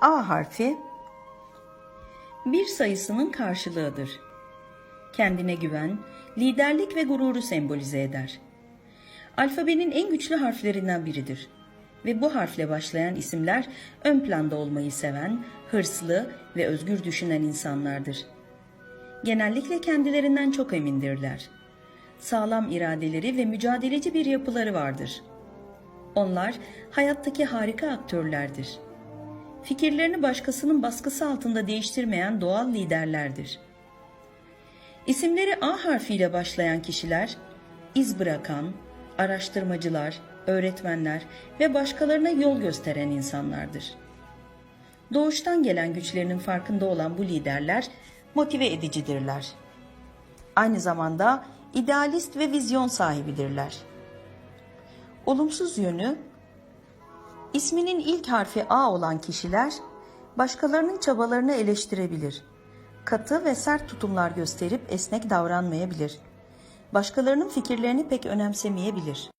A harfi bir sayısının karşılığıdır. Kendine güven, liderlik ve gururu sembolize eder. Alfabenin en güçlü harflerinden biridir ve bu harfle başlayan isimler ön planda olmayı seven, hırslı ve özgür düşünen insanlardır. Genellikle kendilerinden çok emindirler. Sağlam iradeleri ve mücadeleci bir yapıları vardır. Onlar hayattaki harika aktörlerdir. Fikirlerini başkasının baskısı altında değiştirmeyen doğal liderlerdir. İsimleri A harfiyle başlayan kişiler, iz bırakan, araştırmacılar, öğretmenler ve başkalarına yol gösteren insanlardır. Doğuştan gelen güçlerinin farkında olan bu liderler motive edicidirler. Aynı zamanda idealist ve vizyon sahibidirler. Olumsuz yönü İsminin ilk harfi A olan kişiler başkalarının çabalarını eleştirebilir. Katı ve sert tutumlar gösterip esnek davranmayabilir. Başkalarının fikirlerini pek önemsemeyebilir.